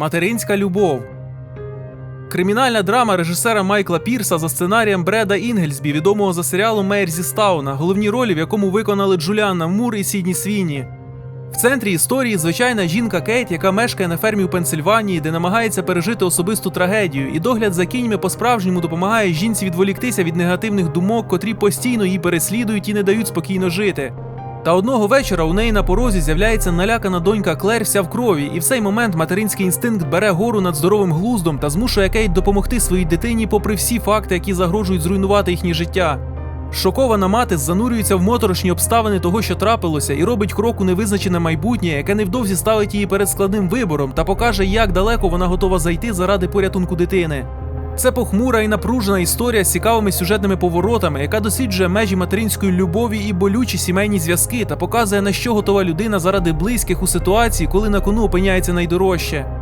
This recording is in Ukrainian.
Материнська любов. Кримінальна драма режисера Майкла Пірса за сценарієм Бреда Інгельсбі, відомого за серіалом Мейр зі Стауна, головні ролі в якому виконали Джуліанна Мур і Сідні Свіні. В центрі історії звичайна жінка Кейт, яка мешкає на фермі у Пенсильванії, де намагається пережити особисту трагедію, і догляд за кіньми по-справжньому допомагає жінці відволіктися від негативних думок, котрі постійно її переслідують і не дають спокійно жити. Та одного вечора у неї на порозі з'являється налякана донька Клер вся в крові, і в цей момент материнський інстинкт бере гору над здоровим глуздом та змушує Кейт допомогти своїй дитині, попри всі факти, які загрожують зруйнувати їхнє життя. Шокована мати занурюється в моторошні обставини того, що трапилося, і робить крок у невизначене майбутнє, яке невдовзі ставить її перед складним вибором та покаже, як далеко вона готова зайти заради порятунку дитини. Це похмура і напружена історія з цікавими сюжетними поворотами, яка досліджує межі материнської любові і болючі сімейні зв'язки та показує, на що готова людина заради близьких у ситуації, коли на кону опиняється найдорожче.